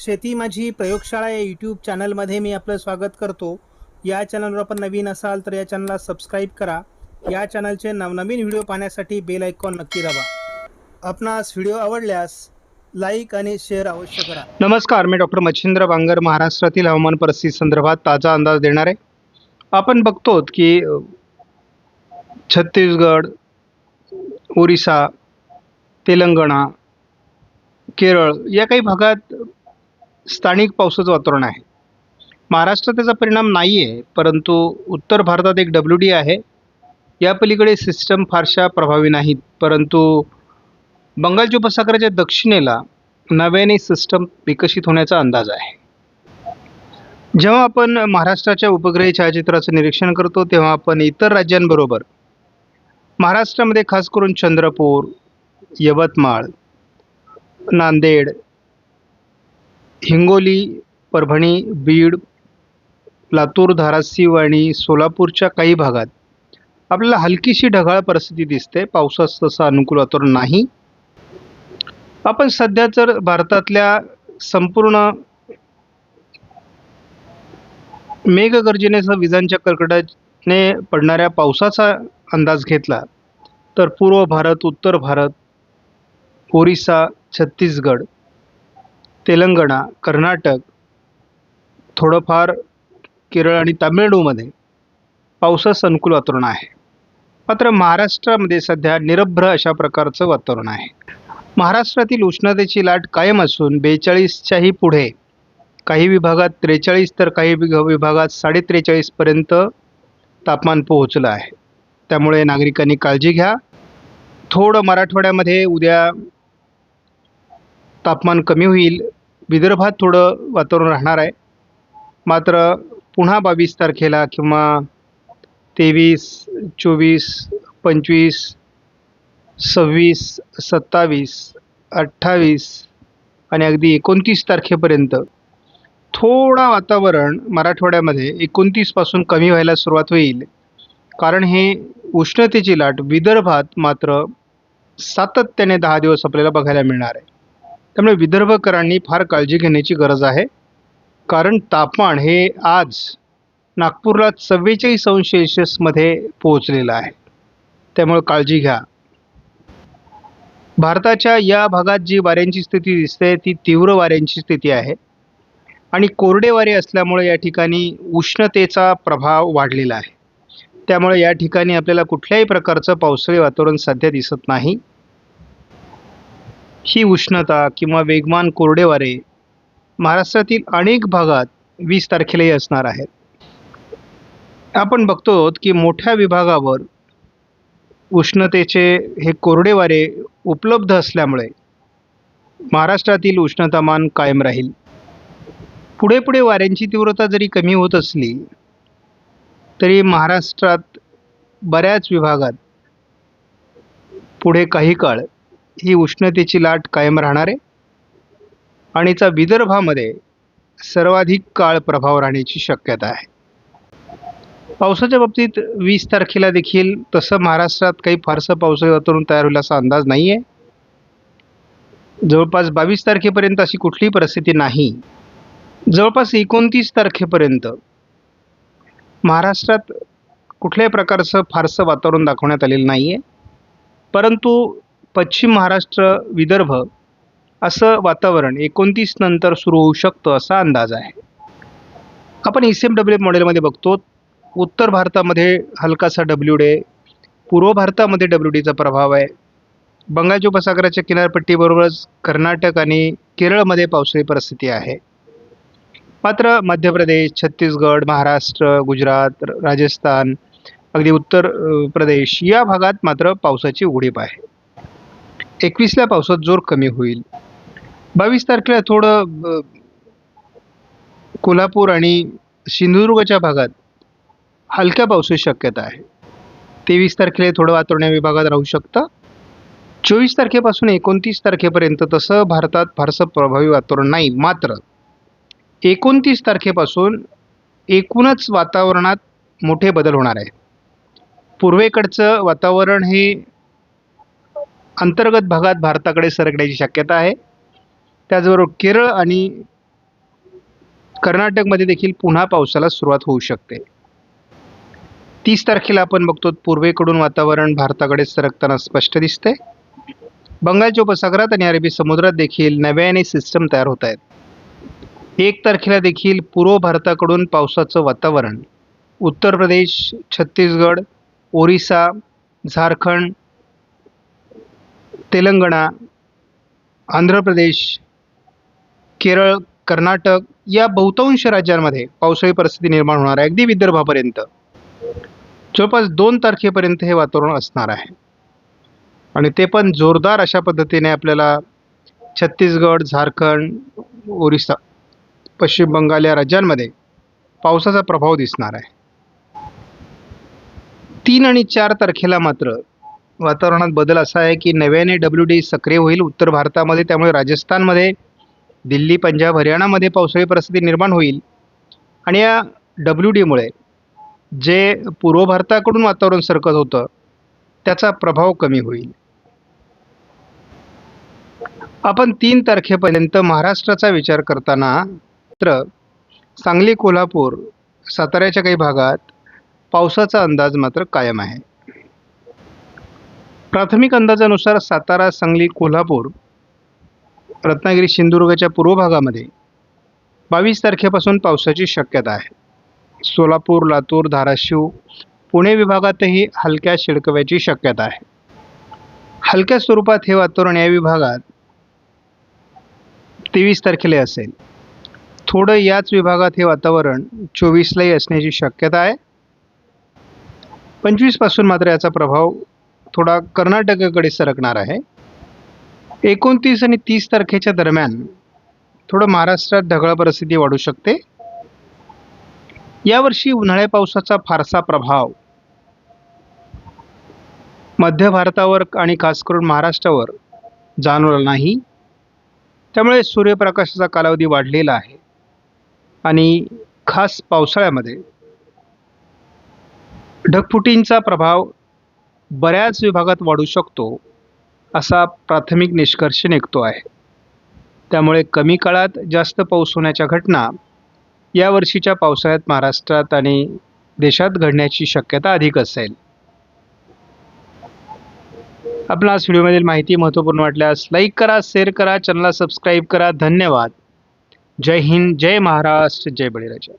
शेती माझी प्रयोगशाळा या यूट्यूब चॅनलमध्ये मी आपलं स्वागत करतो. या चॅनलवर आपण नवीन असाल तर या चॅनलला सबस्क्राईब करा. या चॅनलचे नवनवीन व्हिडिओ पाहण्यासाठी बेल आयकॉन नक्की दाबा. आपणास व्हिडिओ आवडल्यास लाईक आणि शेअर अवश्य करा. नमस्कार मी डॉक्टर मच्छिंद्र बांगर महाराष्ट्रातील हवामान परिस्थिती संदर्भात ताजा अंदाज देणार आहे. आपण बघतो की छत्तीसगड ओरिसा तेलंगणा केरळ या काही भागात स्थानिक पावसाचं वातावरण आहे. महाराष्ट्रात त्याचा परिणाम नाही आहे परंतु उत्तर भारतात एक डब्ल्यू डी आहे. या पलीकडे सिस्टम फारशा प्रभावी नाहीत परंतु बंगालच्या उपसागराच्या दक्षिणेला नव्याने सिस्टम विकसित होण्याचा अंदाज आहे. जेव्हा आपण महाराष्ट्राच्या उपग्रही छायाचित्राचं निरीक्षण करतो तेव्हा आपण इतर राज्यांबरोबर महाराष्ट्रामध्ये खास करून चंद्रपूर यवतमाळ नांदेड हिंगोली परभणी बीड लातूर धाराशिव आणि सोलापूरच्या काही भागात आपल्याला हलकीशी ढगाळ परिस्थिती दिसते. पावसाचं तसं अनुकूल वातावरण नाही. आपण सध्या तर भारतातल्या संपूर्ण मेघगर्जनेसह विजांच्या कडकडाने पडणाऱ्या पावसाचा अंदाज घेतला तर पूर्व भारत उत्तर भारत ओरिसा छत्तीसगड तेलंगणा कर्नाटक थोडंफार केरळ आणि तामिळनाडूमध्ये पावसाचं अनुकूल वातावरण आहे. मात्र महाराष्ट्रामध्ये सध्या निरभ्र अशा प्रकारचं वातावरण आहे. महाराष्ट्रातील उष्णतेची लाट कायम असून बेचाळीसच्याही पुढे काही विभागात त्रेचाळीस तर काही विभागात साडे त्रेचाळीसपर्यंत तापमान पोहोचलं आहे. त्यामुळे नागरिकांनी काळजी घ्या. थोडं मराठवाड्यामध्ये उद्या तापमान कमी होईल. विदर्भात थोडं वातावरण राहणार आहे. मात्र पुन्हा बावीस तारखेला किंवा तेवीस चोवीस पंचवीस सव्वीस सत्तावीस अठ्ठावीस आणि अगदी एकोणतीस तारखेपर्यंत थोडा वातावरण मराठवाड्यामध्ये एकोणतीसपासून कमी व्हायला सुरुवात होईल. कारण हे उष्णतेची लाट विदर्भात मात्र सातत्याने दहा दिवस आपल्याला बघायला मिळणार आहे. त्यामुळे विदर्भकरांनी फार काळजी घेण्याची गरज आहे. कारण तापमान हे आज नागपूरला चव्वेचाळीस अंश सेल्शियसमध्ये पोहोचलेलं आहे. त्यामुळे काळजी घ्या. भारताच्या या भागात जी वाऱ्यांची स्थिती दिसते ती तीव्र वाऱ्यांची स्थिती आहे. आणि कोरडे वारे असल्यामुळे या ठिकाणी उष्णतेचा प्रभाव वाढलेला आहे. त्यामुळे या ठिकाणी आपल्याला कुठल्याही प्रकारचं पावसाळी वातावरण सध्या दिसत नाही. ही उष्णता किंवा वेगवान कोरडे वारे महाराष्ट्रातील अनेक भागात वीस तारखेलाही असणार आहेत. आपण बघतो की मोठ्या विभागावर उष्णतेचे हे कोरडे वारे उपलब्ध असल्यामुळे महाराष्ट्रातील उष्णतामान कायम राहील. पुढे पुढे वाऱ्यांची तीव्रता जरी कमी होत असली तरी महाराष्ट्रात बऱ्याच विभागात पुढे काही काळ ही उष्णतेची लाट कायम राहणार आहे. आणि याचा विदर्भामध्ये सर्वाधिक काळ प्रभाव राहण्याची शक्यता आहे. पावसाच्या बाबतीत वीस तारखेला देखील तसं महाराष्ट्रात काही फारसं पाऊस वातावरण तयार होईल असा अंदाज नाही आहे जवळपास बावीस तारखेपर्यंत अशी कुठलीही परिस्थिती नाही. जवळपास एकोणतीस तारखेपर्यंत महाराष्ट्रात कुठल्याही प्रकारचं फारसं वातावरण दाखवण्यात आलेलं नाही आहे परंतु पश्चिम महाराष्ट्र विदर्भ असं वातावरण एकोणतीस नंतर सुरू होऊ शकतं असा अंदाज आहे. आपण ई सी एम डब्ल्यू मॉडेलमध्ये बघतो उत्तर भारतामध्ये हलकासा डब्ल्यू डे पूर्व भारतामध्ये डब्ल्यू डीचा प्रभाव आहे. बंगालच्या उपसागराच्या किनारपट्टीबरोबरच कर्नाटक आणि केरळमध्ये पावसाळी परिस्थिती आहे. मात्र मध्य प्रदेश छत्तीसगड महाराष्ट्र गुजरात राजस्थान अगदी उत्तर प्रदेश या भागात मात्र पावसाची उघडीप आहे. एकवीसला पावसात जोर कमी होईल. बावीस तारखेला थोडं कोल्हापूर आणि सिंधुदुर्गच्या भागात हलक्या पावसाची शक्यता आहे. तेवीस तारखेला थोडं वातावरण विभागात राहू शकतं. चोवीस तारखेपासून एकोणतीस तारखेपर्यंत तसं भारतात फारसं प्रभावी वातावरण नाही. मात्र एकोणतीस तारखेपासून एकूणच वातावरणात मोठे बदल होणार आहे पूर्वेकडचं वातावरण हे अंतर्गत भागात भारताकडे सरकण्याची शक्यता आहे. त्याचबरोबर केरळ आणि कर्नाटकमध्ये देखील पुन्हा पावसाला सुरुवात होऊ शकते. तीस तारखेला आपण बघतो पूर्वेकडून वातावरण भारताकडे सरकताना स्पष्ट दिसते बंगालच्या उपसागरात आणि अरबी समुद्रात देखील नव्याने सिस्टम तयार होत आहेत. एक तारखेला देखील पूर्व भारताकडून पावसाचं वातावरण. उत्तर प्रदेश छत्तीसगड ओरिसा झारखंड तेलंगणा आंध्र प्रदेश केरळ कर्नाटक या बहुतांश राज्यांमध्ये पावसाळी परिस्थिती निर्माण होणार आहे. अगदी विदर्भापर्यंत. जवळपास दोन तारखेपर्यंत हे वातावरण असणार आहे. आणि ते पण जोरदार अशा पद्धतीने आपल्याला छत्तीसगड झारखंड ओरिसा पश्चिम बंगाल या राज्यांमध्ये पावसाचा प्रभाव दिसणार आहे. तीन आणि चार तारखेला मात्र वातावरणात बदल असा आहे की नव्याने डब्ल्यू डी सक्रिय होईल उत्तर भारतामध्ये त्यामुळे राजस्थानमध्ये दिल्ली पंजाब हरियाणामध्ये पावसाळी परिस्थिती निर्माण होईल. आणि या डब्ल्यू डीमुळे जे पूर्व भारताकडून वातावरण सरकत होतं त्याचा प्रभाव कमी होईल. आपण तीन तारखेपर्यंत महाराष्ट्राचा विचार करताना मात्र सांगली कोल्हापूर साताऱ्याच्या काही भागात पावसाचा अंदाज मात्र कायम आहे. प्राथमिक अंदाजानुसार सातारा सांगली कोल्हापूर रत्नागिरी सिंधुदुर्गच्या पूर्व भागामध्ये बावीस तारखेपासून पावसाची शक्यता आहे. सोलापूर लातूर धाराशिव पुणे विभागातही हलक्या शिडकव्याची शक्यता आहे. हलक्या स्वरूपात हे वातावरण या विभागात तेवीस तारखेला असेल. थोडं याच विभागात हे वातावरण चोवीसलाही असण्याची शक्यता आहे. पंचवीसपासून मात्र याचा प्रभाव थोडा कर्नाटकाकडे सरकणार आहे. एकोणतीस आणि तीस तारखेच्या दरम्यान थोडं महाराष्ट्रात ढगाळ परिस्थिती वाढू शकते. यावर्षी उन्हाळ्या पावसाचा फारसा प्रभाव मध्य भारतावर आणि खास करून महाराष्ट्रावर जाणवला नाही. त्यामुळे सूर्यप्रकाशाचा कालावधी वाढलेला आहे. आणि खास पावसाळ्यामध्ये ढगफुटींचा प्रभाव बऱ्याच विभागात वाढू शकतो असा प्राथमिक निष्कर्ष निघतो आहे. त्यामुळे कमी काळात जास्त पाऊस होण्याच्या घटना या वर्षीच्या पावसाळ्यात महाराष्ट्रात आणि देशात घडण्याची शक्यता अधिक असेल. आपला आज व्हिडिओमधील माहिती महत्त्वपूर्ण वाटल्यास लाईक करा शेअर करा चॅनलला सबस्क्राईब करा. धन्यवाद. जय हिंद जय महाराष्ट्र जय बळीराजा.